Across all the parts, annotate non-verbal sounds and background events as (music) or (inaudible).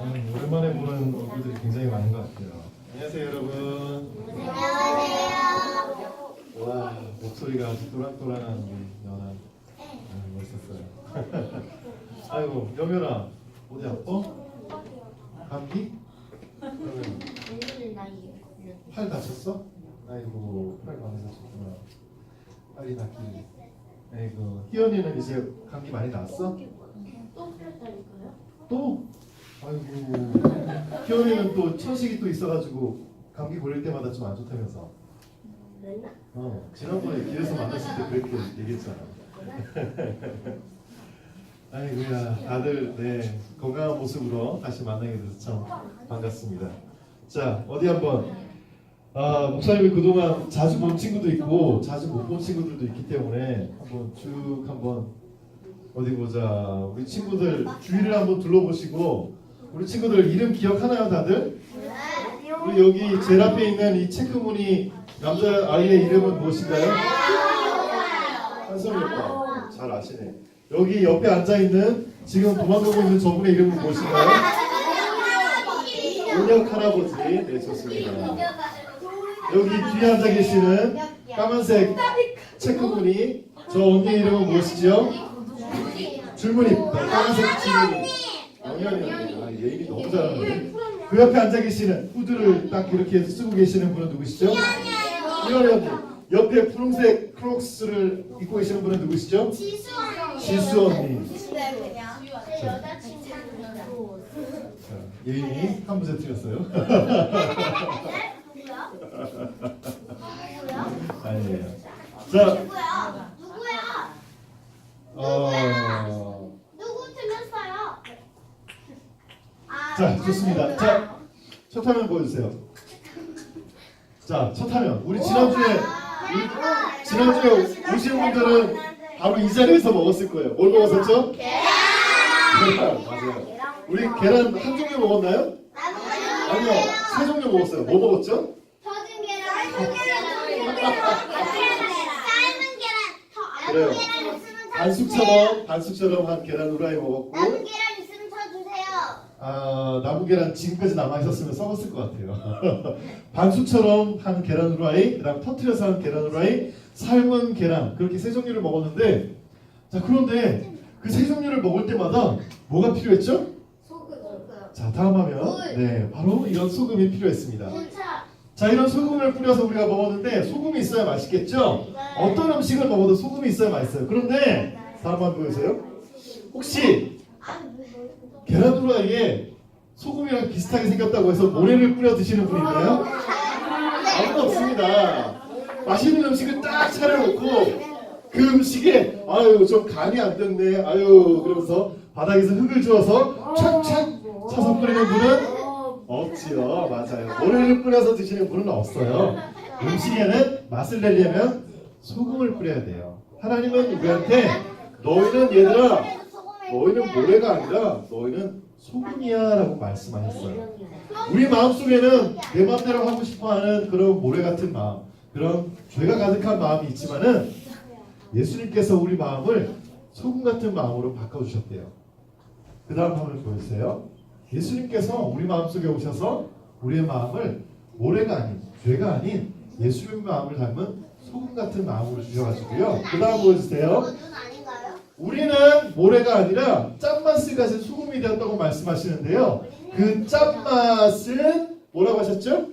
음, 오랜만에 보는 얼굴들이 굉장히 많은 것 같아요. 안녕하세요, 여러분. 와, 목소리가 아주 또랑또랑한 우리 연아. 아, 멋있었어요. (laughs) 아이고, 여면아, 어디 아파? 감기? 그러면 팔 다쳤어? 아이고, 팔 많이 다쳤구나. 팔이 낫기. 아이고, 희연이는 이제 감기 많이 났어? 또? 아이고. 희연이는 또 천식이 또 있어가지고 감기 걸릴 때마다 좀 안 좋다면서? 어 지난번에 길에서 만났을 때 그렇게 얘기했잖아. (laughs) 아이고야 다들 네 건강한 모습으로 다시 만나게 돼서 참 반갑습니다. 자 어디 한번 아 목사님이 그동안 자주 본 친구도 있고 자주 못 본 친구들도 있기 때문에 한번 쭉 한번 어디 보자. 우리 친구들 주위를 한번 둘러보시고 우리 친구들 이름 기억하나요, 다들? 우리 여기 제일 앞에 있는 이 체크무늬 남자 아이의 이름은 무엇인가요? 한성이 오빠. 잘 아시네. 여기 옆에 앉아 있는 지금 도망가고 있는 저분의 이름은 무엇인가요? (laughs) 은혁 할아버지. 네, 좋습니다. 여기 뒤에 앉아 계시는 까만색 체크무늬 저 언니 이름은 무엇이죠? 줄무늬. 네, 까만색 줄무늬. 영현이 아 예인이 너무 잘하는데. 그 옆에 앉아 계시는 후드를 딱 이렇게 쓰고 계시는 분은 누구시죠? 희연이 언니. 옆에 분홍색 크록스를 입고 계시는 분은 누구시죠? 지수 언니. 자, 예인이 한 문제 틀렸어요 (laughs) (laughs) 아니에요 자 어... 자, 좋습니다. 자, 첫 화면 보여주세요. 자, 첫 화면. 우리 지난주에 우리 지난주에 오신 분들은 바로 이 자리에서 먹었을 거예요. 뭘 먹었었죠? 계란. 맞아요. 우리 계란 한 종류 먹었나요? 아니요, 세 종류 먹었어요. 뭐 먹었죠? 그래요. 반숙처럼 반숙처럼 한 계란 후라이 먹었고 남은 계란 있으면 쳐주세요. 아, 나무 계란 지금까지 남아 있었으면 썩었을 것 같아요. (laughs) 반숙처럼 한 계란 후라이, 그다음 터트려서 한 계란 후라이, 삶은 계란 그렇게 세 종류를 먹었는데 자 그런데 그 세 종류를 먹을 때마다 뭐가 필요했죠? 소금. 자 다음 화면 물. 네 바로 이런 소금이 필요했습니다. 진짜. 자 이런 소금을 뿌려서 우리가 먹었는데 소금이 있어야 맛있겠죠? 어떤 음식을 먹어도 소금이 있어야 맛있어요. 그런데 화면 보여주세요. 혹시 계란 후라이에 소금이랑 비슷하게 생겼다고 해서 모래를 뿌려 드시는 분 있나요? 아무도 없습니다. 맛있는 음식을 딱 차려놓고 그 음식에 아유 좀 간이 안 됐네 아유 그러면서 바닥에서 흙을 주워서 착착 쳐서 뿌리는 분은 없지요. 맞아요. 모래를 뿌려서 드시는 분은 없어요. 음식에는 맛을 내려면 소금을 뿌려야 돼요. 하나님은 우리한테 너희는 얘들아 너희는 모래가 아니라 너희는 소금이야 라고 말씀하셨어요. 우리 마음속에는 내 마음대로 하고 싶어하는 그런 모래 같은 마음 그런 죄가 가득한 마음이 있지만은 예수님께서 우리 마음을 소금 같은 마음으로 바꿔주셨대요. 그 다음 화면 보여주세요 예수님께서 우리 마음속에 오셔서 우리의 마음을 모래가 아닌 죄가 아닌 예수님의 마음을 닮은 소금 같은 마음으로 주셔가지고요 그 다음 보여주세요? 우리는 모래가 아니라 짠맛을 가진 소금이 되었다고 말씀하시는데요. 그 짠맛은 뭐라고 하셨죠?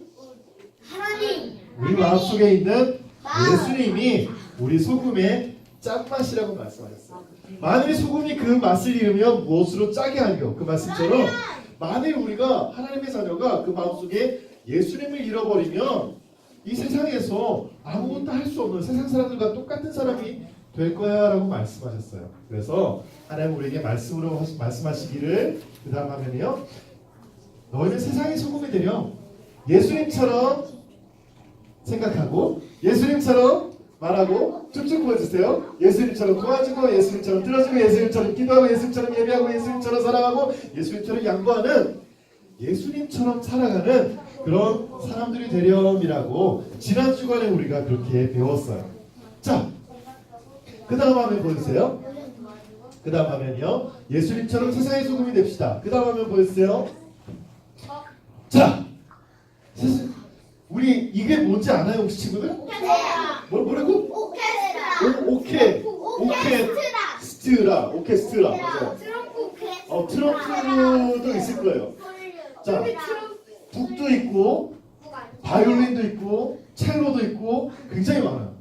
하나님. 우리 마음속에 있는 예수님이 우리 소금의 짠맛이라고 말씀하셨어요. 만일 소금이 그 맛을 잃으면 무엇으로 짜게 하려? 그 말씀처럼 만일 우리가 하나님의 자녀가 그 마음속에 예수님을 잃어버리면 이 세상에서 아무것도 할 수 없는 세상 사람들과 똑같은 사람이 될 거야라고 말씀하셨어요. 그래서 하나님 우리에게 말씀으로 하시- 말씀하시기를 그 다음 하면요. 너희는 세상의 소금이 되려 예수님처럼 생각하고 예수님처럼 말하고 쭉쭉 보여주세요. 예수님처럼 도와주고 예수님처럼 들어주고 예수님처럼 기도하고 예수님처럼 예배하고 예수님처럼 사랑하고 예수님처럼 양보하는 예수님처럼 살아가는 그런 사람들이 되렴이라고 지난 주간에 우리가 그렇게 배웠어요. 자, 그 다음 화면 보여주세요. 그 다음 화면이요. 예수님처럼 세상의 소금이 됩시다. 그 다음 화면 보여주세요. 자, 세상- 우리 이게 뭔지 아나요, 혹시 친구들? 오케스트라. 뭐, 뭐라고? 오케스트라. 오, 오케, 오케스트라. 스트라, 오케스트라. 맞아요. 트럼프 오케스트라. 어, 트럼프도 있을 거예요. 자, 북도 있고, 바이올린도 있고, 첼로도 있고, 굉장히 많아요.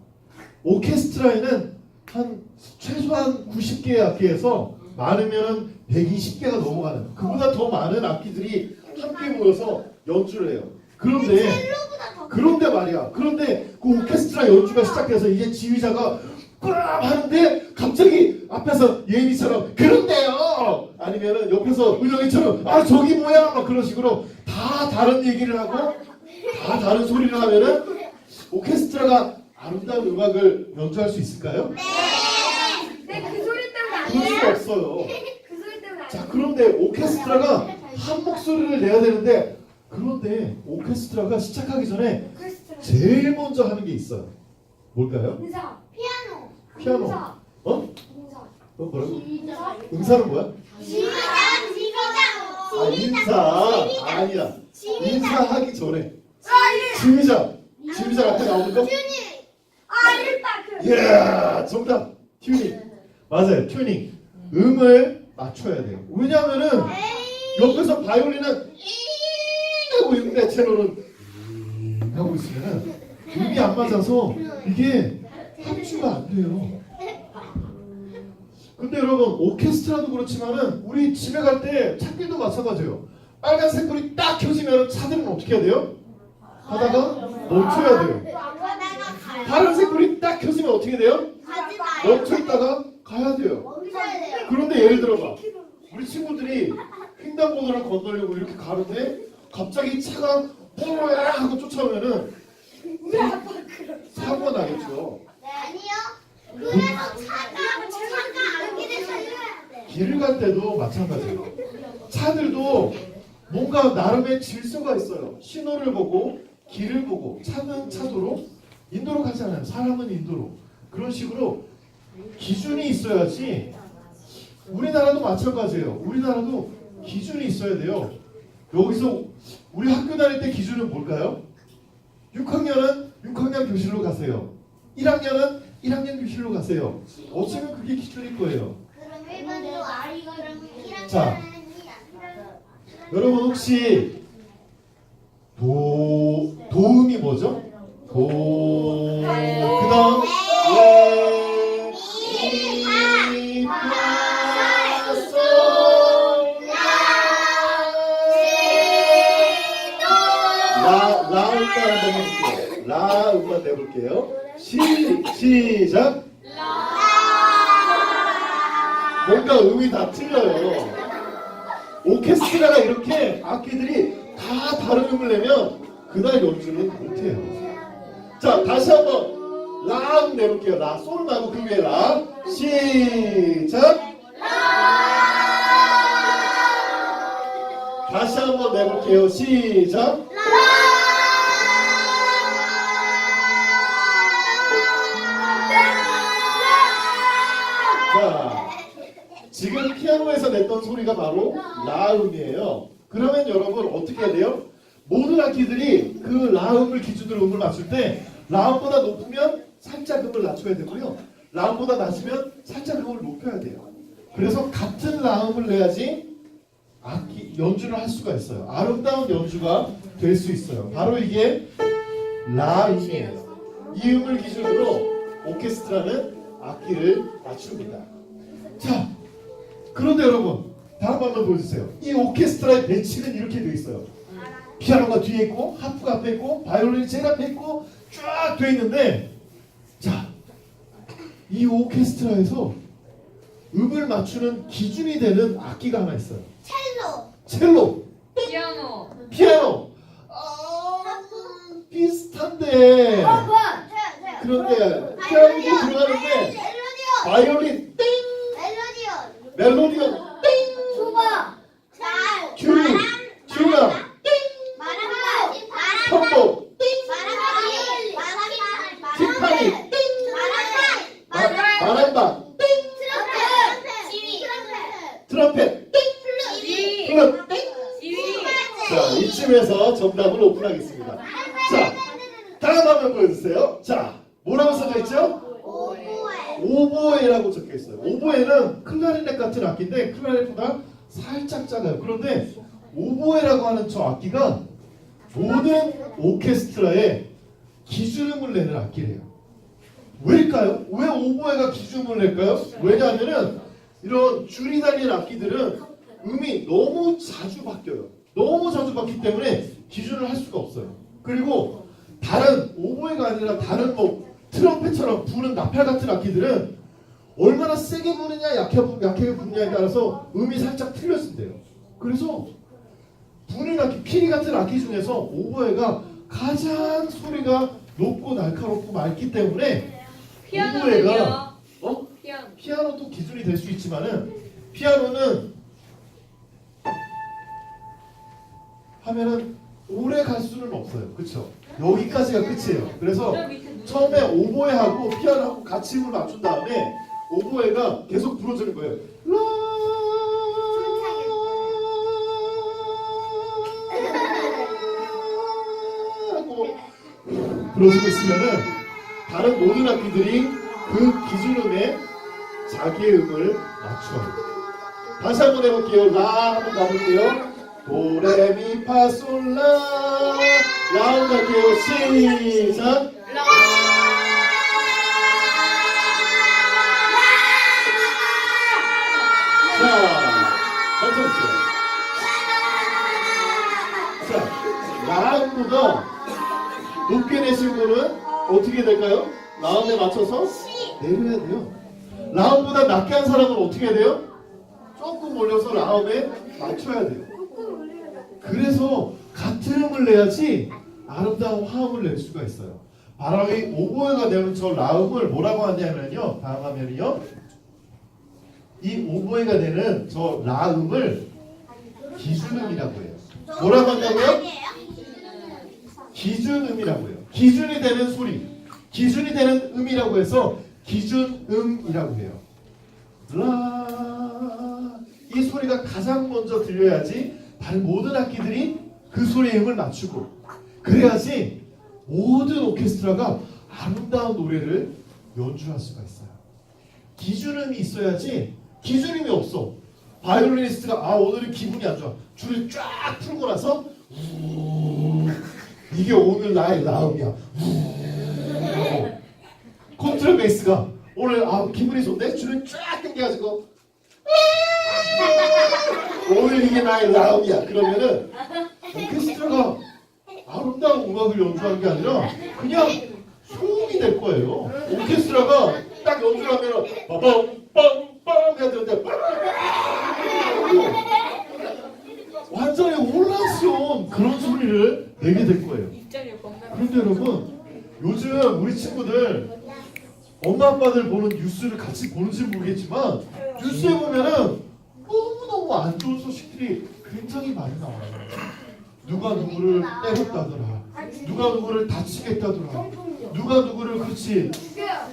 오케스트라에는 한 최소한 90개의 악기에서 많으면 120개가 넘어가는 그보다 더 많은 악기들이 함께 모여서 연주를 해요. 그런데 그런데 말이야. 그런데 그 오케스트라 연주가 시작돼서 이제 지휘자가 끄람 하는데 갑자기 앞에서 예인이처럼 그런데요. 아니면은 옆에서 은영이처럼 아 저기 뭐야 막 그런 식으로 다 다른 얘기를 하고 다 다른 소리를 하면은 오케스트라가 아름다운 음악을 연주할 수 있을까요? 네, 그 소리 때문에 그럴 아니에요. 수 없어요. 그 소리 때문에 자 아니에요. 그런데 오케스트라가 한 목소리를 내야 되는데 그런데 오케스트라가 시작하기 전에 오케스트라. 제일 먼저 하는 게 있어요. 뭘까요? 인사. 피아노. 피아노. 인사. 어? 인사. 어 뭐라고? 인사. 응사는 뭐야? 지휘장. 아 지휘장. 인사 아니야. 지휘장. 인사하기 전에 아, 예. 지휘자 지휘자 앞에 나오는 거? 튜닝. 아, 일단 그. 예 정답 튜닝 맞아요 튜닝 음을 맞춰야 돼요. 왜냐하면은 에이. 옆에서 바이올린은 잉 하고 있는데 잉 하고 있으면은 음이 안 맞아서 이게 합주가 안 돼요. 근데 여러분 오케스트라도 그렇지만은 우리 집에 갈때 차길도 마찬가지예요. 빨간색 불이 딱 켜지면 차들은 어떻게 해야 돼요? 하다가 멈춰야 돼요. 가요. 파란색 불이 딱 켜지면 어떻게 돼요? 멈춰 있다가 가야 돼요. 그런데 예를 들어봐. 우리 친구들이 횡단보도를 건너려고 이렇게 가는데 갑자기 차가 뽀로야 하고 쫓아오면은 사고가 나겠죠. 네, 아니요. 그래서 차가 차가 안기를 살려야 돼. 길을 갈 때도 마찬가지예요. 차들도 뭔가 나름의 질서가 있어요. 신호를 보고 길을 보고 차는 차도로 인도로 가지 않아요. 사람은 인도로 그런 식으로 기준이 있어야지. 우리나라도 마찬가지예요. 우리나라도 기준이 있어야 돼요. 여기서 우리 학교 다닐 때 기준은 뭘까요? 6학년은 6학년 교실로 가세요. 1학년은 1학년 교실로 가세요. 어쩌면 그게 기준일 거예요. 그럼 1번도 아이가 그럼 1학년은 자. 여러분 혹시 도 도음이 뭐죠? 도 그다음 레, 라 음만 내볼게요. 시, 시작. 뭔가 음이 다 틀려요. 오케스트라가 이렇게 악기들이 다 다른 음을 내면 그날 연주는 못해요. 자, 다시 한번 라 음 내볼게요. 라, 솔 말고 그 위에 라. 시작. 다시 한번 내볼게요. 시작. 지금 피아노에서 냈던 소리가 바로 라음이에요. 그러면 여러분 어떻게 해야 돼요? 모든 악기들이 그 라음을 기준으로 음을 맞출 때 라음보다 높으면 살짝 음을 낮춰야 되고요. 라음보다 낮으면 살짝 음을 높여야 돼요. 그래서 같은 라음을 내야지 악기 연주를 할 수가 있어요. 아름다운 연주가 될 수 있어요. 바로 이게 라음이에요. 이 음을 기준으로 오케스트라는 악기를 맞춥니다. 자, 그런데 여러분 다음 한번 보여주세요. 이 오케스트라의 배치는 이렇게 되어 있어요. 피아노가 뒤에 있고 하프가 앞에 있고 바이올린이 제일 앞에 있고 쫙 되어 있는데 자, 이 오케스트라에서 음을 맞추는 기준이 되는 악기가 하나 있어요. 첼로. 첼로, 피아노. 피아노. 아, 비슷한데. 어, 뭐? 그런데 피아노도 들어가는데. 바이올린 땡, 멜로디가 띵! 수박 잘! 큐! 큐가 띵! 마람발 바람발 톡톡 띵! 마람발 마람발 마람발 휘파리 띵! 마람발 마- 마람바 띵! 트럼펫. 지휘 트럼펫. 트럼펫. 플루 지휘 플룻 지휘 자 이쯤에서 정답을 오픈하겠습니다. 살짝 작아요. 그런데 오보에라고 하는 저 악기가 모든 오케스트라의 기준음을 내는 악기래요. 왜일까요? 왜 오보에가 기준음을 낼까요? 왜냐하면은 이런 줄이 달린 악기들은 음이 너무 자주 바뀌어요. 너무 자주 바뀌기 때문에 기준을 할 수가 없어요. 그리고 다른 오보에가 아니라 다른 뭐 트럼펫처럼 부는 나팔 같은 악기들은 얼마나 세게 부느냐 약해 부- 약하게 부느냐에 따라서 음이 살짝 틀려진대요. 그래서 부는 악기, 피리 같은 악기 중에서 오보에가 가장 소리가 높고 날카롭고 맑기 때문에 피아노는요? 어? 피아노. 피아노도 기준이 될 수 있지만은 피아노는 하면은 오래 갈 수는 없어요. 그렇죠? 여기까지가 끝이에요. 그래서? 처음에 오보에하고 피아노하고 같이 힘을 맞춘 다음에 오보에가 계속 불어주는 거예요. 라 불어주고 있으면은 다른 모든 악기들이 그 기준음에 자기의 음을 맞춰요. 다시 한번 해볼게요. 라 한번 가볼게요. 도레미파솔라 라 한번 갈게요. 시작. 보다 높게 내신 분은 어떻게 될까요? 라음에 맞춰서 내려야 돼요. 라음보다 낮게 한 사람은 어떻게 해야 돼요? 조금 올려서 라음에 맞춰야 돼요. 그래서 같은 음을 내야지 아름다운 화음을 낼 수가 있어요. 바로 이 오보에가 내는 저 라음을 뭐라고 하냐면요. 다음 화면이요. 이 오보에가 내는 저 라음을 기준음이라고 해요. 뭐라고 한다고요? 기준음이라고 해요. 기준이 되는 소리, 기준이 되는 음이라고 해서 기준음이라고 해요. 라, 이 소리가 가장 먼저 들려야지 다른 모든 악기들이 그 소리의 음을 맞추고 그래야지 모든 오케스트라가 아름다운 노래를 연주할 수가 있어요. 기준음이 있어야지 기준음이 없어. 바이올리니스트가 아 오늘은 기분이 안 좋아. 줄을 쫙 풀고 나서 우 이게 오늘 나의 라음이야. 우 컨트라베이스가 오늘 아 기분이 좋네. 줄을 쫙 당겨가지고 오늘 이게 나의 라음이야. 그러면은 오케스트라가 아름다운 음악을 연주하는 게 아니라 그냥 소음이 될 거예요. 오케스트라가 딱 연주를 하면 빠밤빰빰 해야 되는데 완전히 혼란스러운 그런 소리를 내게 될 거예요. 그런데 여러분 요즘 우리 친구들 엄마 아빠들 보는 뉴스를 같이 보는지 모르겠지만 뉴스에 보면은 너무너무 안 좋은 소식들이 굉장히 많이 나와요. 누가 누구를 때렸다더라. 누가 누구를 다치겠다더라. 누가 누구를 그렇지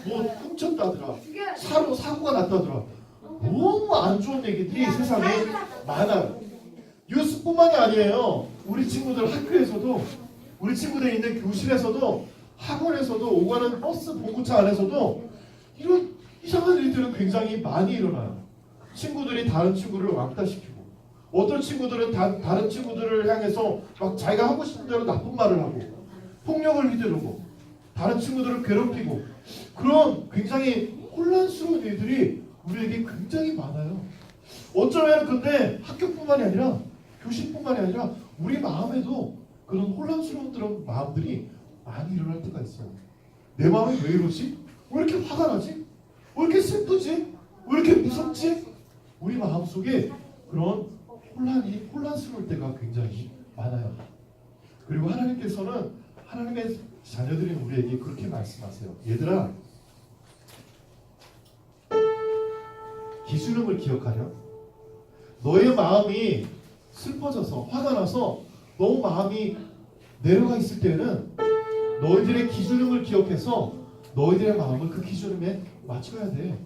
뭐 훔쳤다더라. 사고 사고가 났다더라. 너무 안 좋은 얘기들이 세상에 많아요. 뉴스뿐만이 아니에요. 우리 친구들 학교에서도 우리 친구들 있는 교실에서도 학원에서도 오가는 버스 봉구차 안에서도 이런 이상한 일들은 굉장히 많이 일어나요. 친구들이 다른 친구를 왕따시키고 어떤 친구들은 다, 다른 친구들을 향해서 막 자기가 하고 싶은 대로 나쁜 말을 하고 폭력을 휘두르고 다른 친구들을 괴롭히고 그런 굉장히 혼란스러운 일들이 우리에게 굉장히 많아요. 어쩌면 근데 학교뿐만이 아니라 교실뿐만이 아니라 우리 마음에도 그런 혼란스러운 마음들이 많이 일어날 때가 있어요. 내 마음이 왜 이러지? 왜 이렇게 화가 나지? 왜 이렇게 슬프지? 왜 이렇게 무섭지? 우리 마음 속에 그런 혼란이 혼란스러울 때가 굉장히 많아요. 그리고 하나님께서는 하나님의 자녀들인 우리에게 그렇게 말씀하세요. 얘들아, 기준음을 기억하렴. 너의 마음이 슬퍼져서 화가 나서 너무 마음이 내려가 있을 때는 너희들의 기준음을 기억해서 너희들의 마음을 그 기준음에 맞춰야 돼.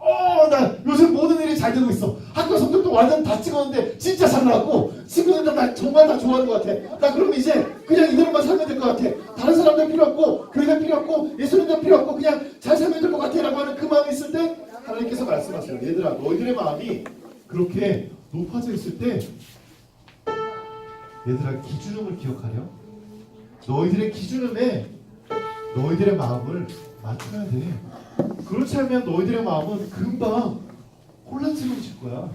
어, 나 요즘 모든 일이 잘 되고 있어. 학교 성적도 완전 다 찍었는데 진짜 잘 나왔고 친구들도 나 정말 다 좋아하는 것 같아. 나 그러면 이제 그냥 이대로만 살면 될 것 같아. 다른 사람들 필요 없고 교회가 필요 없고 예수님도 필요 없고 그냥 잘 살면 될 것 같아라고 하는 그 마음이 있을 때 하나님께서 말씀하세요. 얘들아, 너희들의 마음이 그렇게 높아져 있을 때 얘들아 기준음을 기억하렴. 너희들의 기준음에 너희들의 마음을 맞춰야 돼. 그렇지 않으면 너희들의 마음은 금방 혼란스러워질 거야.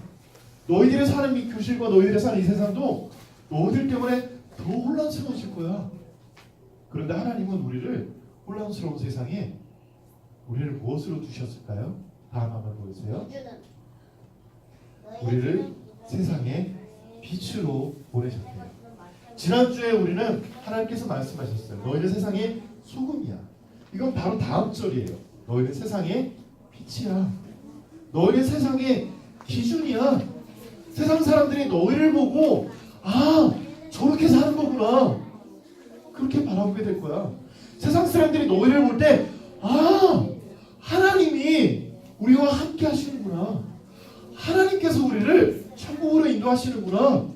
너희들의 사는 이 교실과 너희들의 사는 이 세상도 너희들 때문에 더 혼란스러워질 거야. 그런데 하나님은 우리를 혼란스러운 세상에 우리를 무엇으로 두셨을까요? 다음 한번 보여주세요. 우리를 세상에 빛으로 보내셨대요. 지난주에 우리는 하나님께서 말씀하셨어요. 너희는 세상의 소금이야. 이건 바로 다음 절이에요. 너희는 세상의 빛이야. 너희는 세상의 기준이야. 세상 사람들이 너희를 보고 아 저렇게 사는 거구나. 그렇게 바라보게 될 거야. 세상 사람들이 너희를 볼 때 아 하나님이 우리와 함께 하시는구나. 하나님께서 우리를 천국으로 인도하시는구나.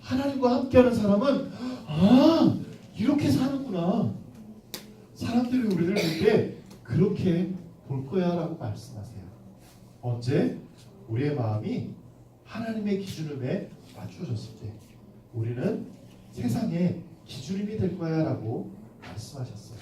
하나님과 함께하는 사람은 아 이렇게 사는구나. 사람들이 우리를 볼 때 그렇게 볼 거야라고 말씀하세요. 언제 우리의 마음이 하나님의 기준음에 맞춰졌을 때 우리는 세상의 기준임이 될 거야라고 말씀하셨어요.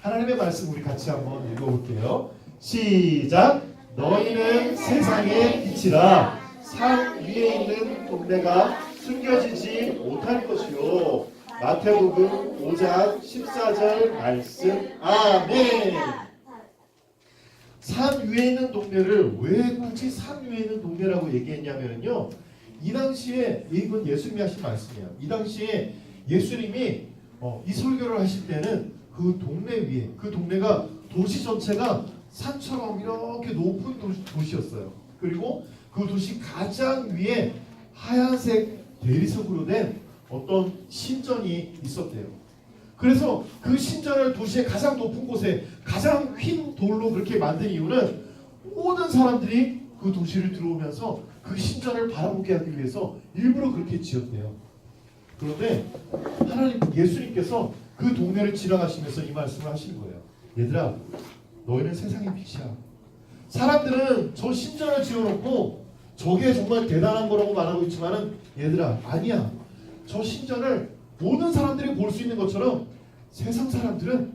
하나님의 말씀 우리 같이 한번 읽어볼게요. 시작. 너희는 세상의 빛이라 산 위에 있는 동네가 숨겨지지 못할 것이요. 마태복음 5장 14절 말씀. 아멘. 산 위에 있는 동네를 왜 굳이 산 위에 있는 동네라고 얘기했냐면요. 이 당시에 이건 예수님이 하신 말씀이에요. 이 당시에 예수님이 어, 이 설교를 하실 때는 그 동네 위에 그 동네가 도시 전체가 산처럼 이렇게 높은 도시, 도시였어요. 그리고 그 도시 가장 위에 하얀색 대리석으로 된 어떤 신전이 있었대요. 그래서 그 신전을 도시의 가장 높은 곳에 가장 휜 돌로 그렇게 만든 이유는 모든 사람들이 그 도시를 들어오면서 그 신전을 바라보게 하기 위해서 일부러 그렇게 지었대요. 그런데 하나님 예수님께서 그 동네를 지나가시면서 이 말씀을 하신 거예요. 얘들아, 너희는 세상의 빛이야. 사람들은 저 신전을 지어놓고 저게 정말 대단한 거라고 말하고 있지만은 얘들아 아니야. 저 신전을 모든 사람들이 볼 수 있는 것처럼 세상 사람들은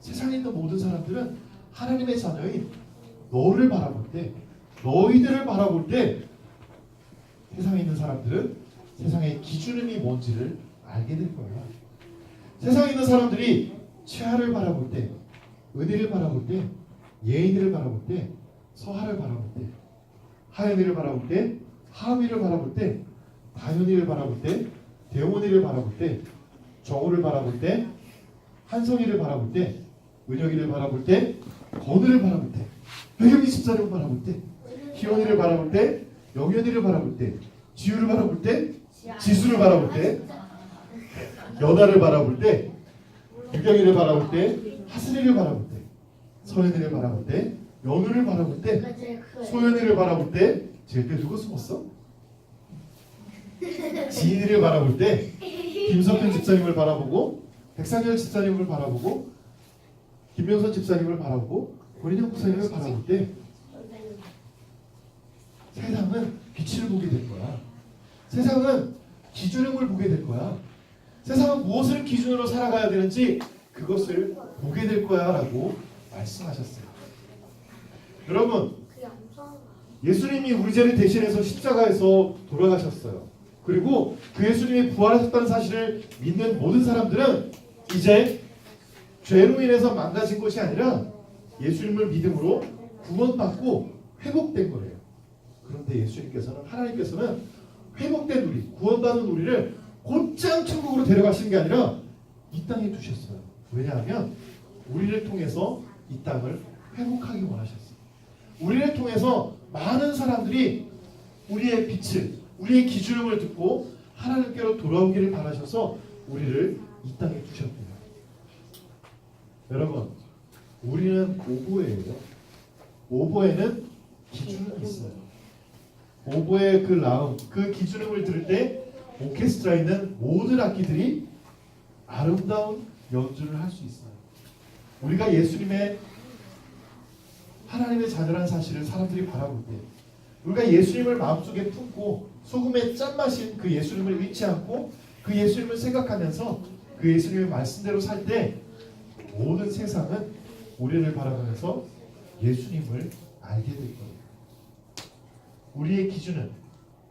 세상에 있는 모든 사람들은 하나님의 자녀인 너를 바라볼 때 너희들을 바라볼 때 세상에 있는 사람들은 세상의 기준음이 뭔지를 알게 될 거야. 세상에 있는 사람들이 최하를 바라볼 때, 은혜를 바라볼 때, 예인이를 바라볼 때, 서하를 바라볼 때, 하연이를 바라볼 때, 하미를 바라볼 때, 다현이를 바라볼 때, 대원이를 바라볼 때, 정우를 바라볼 때, 한성이를 바라볼 때, 은혁이를 바라볼 때, 건우를 바라볼 때, 배경이 집사를 바라볼 때, 희원이를 바라볼 때, 영현이를 바라볼 때, 지우를 바라볼 때, 지수를 바라볼 때, 연하를 바라볼 때, 유경이를 바라볼 때, 하슬이를 바라볼 때, 서현이를 바라볼 때, 연우를 바라볼 때, 소연이를 바라볼 때, 제일 때 누구 숨었어? 지인이를 바라볼 때, 김석현 집사님을 바라보고, 백상열 집사님을 바라보고, 김명선 집사님을 바라보고, 권인영 목사님을 바라볼 때, 세상은 빛을 보게 될 거야. 세상은 기준음을 보게 될 거야. 세상은 무엇을 기준으로 살아가야 되는지 그것을 보게 될 거야 라고 말씀하셨어요. 여러분, 예수님이 우리 죄를 대신해서 십자가에서 돌아가셨어요. 그리고 그 예수님이 부활하셨다는 사실을 믿는 모든 사람들은 이제 죄로 인해서 망가진 것이 아니라 예수님을 믿음으로 구원받고 회복된 거예요. 그런데 예수님께서는 하나님께서는 회복된 우리, 구원받은 우리를 곧장 천국으로 데려가시는 게 아니라 이 땅에 두셨어요. 왜냐하면 우리를 통해서 이 땅을 회복하기 원하셨어요. 우리를 통해서 많은 사람들이 우리의 빛을, 우리의 기준음을 듣고 하나님께로 돌아오기를 바라셔서 우리를 이 땅에 두셨대요. 여러분, 우리는 오보예요. 오보에는 기준음이 있어요. 오보의 그 라움, 그 기준음을 들을 때 오케스트라에 있는 모든 악기들이 아름다운 연주를 할 수 있어요. 우리가 예수님의 하나님의 자녀라는 사실을 사람들이 바라볼 때 우리가 예수님을 마음속에 품고 소금에 짠맛인 그 예수님을 잃지 않고 그 예수님을 생각하면서 그 예수님의 말씀대로 살 때 모든 세상은 우리를 바라보면서 예수님을 알게 될 거예요. 우리의 기준은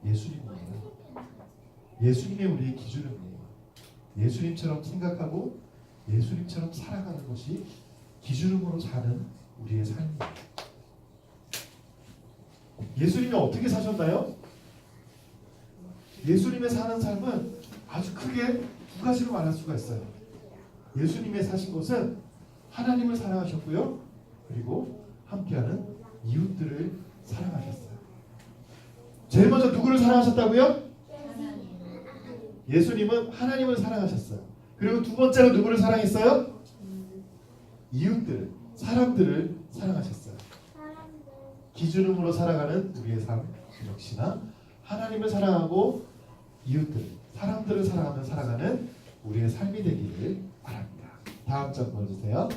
예수님이에요. 예수님의 우리의 기준은? 예수님처럼 생각하고 예수님처럼 살아가는 것이 기준으로 사는 우리의 삶이에요. 예수님이 어떻게 사셨나요? 예수님의 사는 삶은 아주 크게 두 가지로 말할 수가 있어요. 예수님의 사신 것은 하나님을 사랑하셨고요. 그리고 함께하는 이웃들을 사랑하셨어요. 제일 먼저 누구를 사랑하셨다고요? 예수님은 하나님을 사랑하셨어요. 그리고 두 번째로 누구를 사랑했어요? 이웃들, 사람들을 사랑하셨어요. 기준음으로 살아가는 우리의 삶 역시나 하나님을 사랑하고 이웃들, 사람들을 사랑하며 살아가는 우리의 삶이 되기를 바랍니다. 다음 장 보여주세요.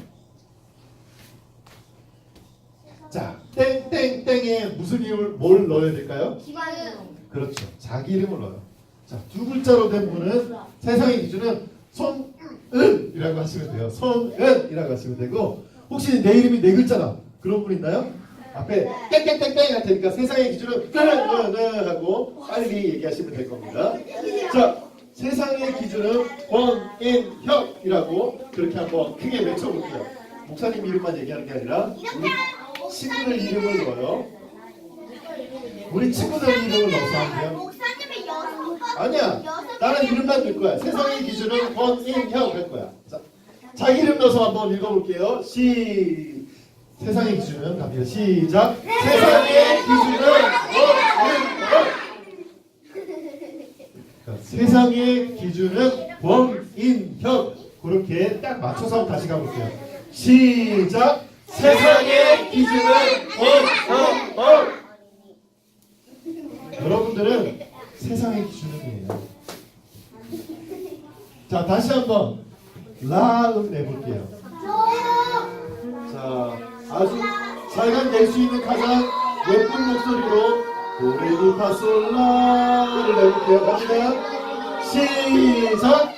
자, 땡땡땡에 무슨 이름을 뭘 넣어야 될까요? 기반은 그렇죠. 자기 이름을 넣어요. 자, 두 글자로 된 부분은 세상의 기준은 손은이라고 하시면 돼요. 손은이라고 하시면 되고 혹시 내 이름이 네 글자다. 그런 분 있나요? 앞에 땡땡땡땡 할 테니까 세상의 기준은 네네네 하고 빨리 얘기하시면 될 겁니다. 자, 세상의 기준은 권인혁이라고 그렇게 한번 크게 외쳐볼게요. 목사님 이름만 얘기하는 게 아니라 우리 친구들 이름을 넣어요. 우리 친구들 이름을 넣어서 하면 아니야. 나는 이름만 넣을 거야. 세상의 기준은 권인혁 할 거야. 자, 자기 이름 넣어서 한번 읽어볼게요. 시 세상의 기준은 갑니다. 시작. 세상의 기준은. 자, 세상의 기준은 권인혁. 그렇게 딱 맞춰서 한번 다시 가볼게요. 시작. 세상의 기준은 권인혁. 여러분들은 세상의 기준음이에요. 자, 다시 한번 라 음 내볼게요. 자, 아주 잘간 낼수 있는 가장 예쁜 목소리로 도레미파솔라를 내볼게요. 갑니다. 시작.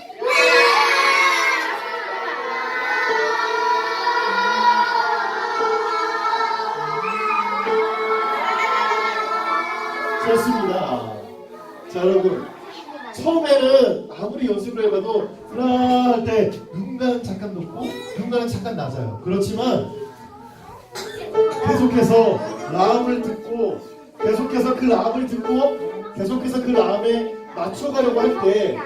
좋습니다. 자, 여러분. 처음에는 아무리 연습을 해봐도 잠깐 낮아요. 그렇지만 계속해서 라음을 듣고 계속해서 그 라음을 듣고 계속해서 그 라음에 맞춰가려고 할 때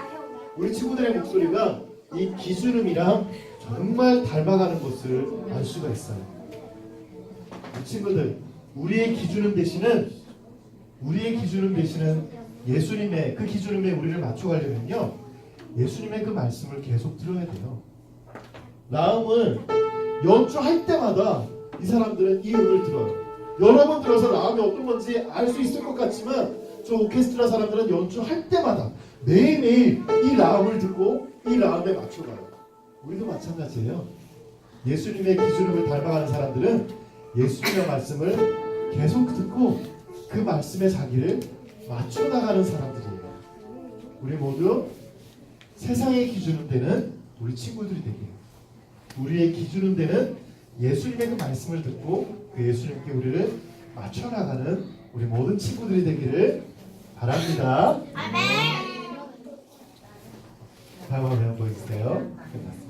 우리 친구들의 목소리가 이 기준음이랑 정말 닮아가는 것을 알 수가 있어요. 우리 친구들, 우리의 기준음 대신은 우리의 기준음 대신은 예수님의 그 기준음에 우리를 맞춰가려면요 예수님의 그 말씀을 계속 들어야 돼요. 라음을 연주할 때마다 이 사람들은 이 음을 들어요. 여러 번 들어서 라음이 어떤 건지 알 수 있을 것 같지만 저 오케스트라 사람들은 연주할 때마다 매일매일 이 라음을 듣고 이 라음에 맞춰가요. 우리도 마찬가지예요. 예수님의 기준음을 닮아가는 사람들은 예수님의 말씀을 계속 듣고 그 말씀에 자기를 맞춰 나가는 사람들이에요. 우리 모두 세상의 기준은 되는 우리 친구들이 되게 우리의 기준은 되는 예수님의 그 말씀을 듣고 그 예수님께 우리를 맞춰 나가는 우리 모든 친구들이 되기를 바랍니다. 아멘. 다음 화면 보여주세요. 끝났습니다.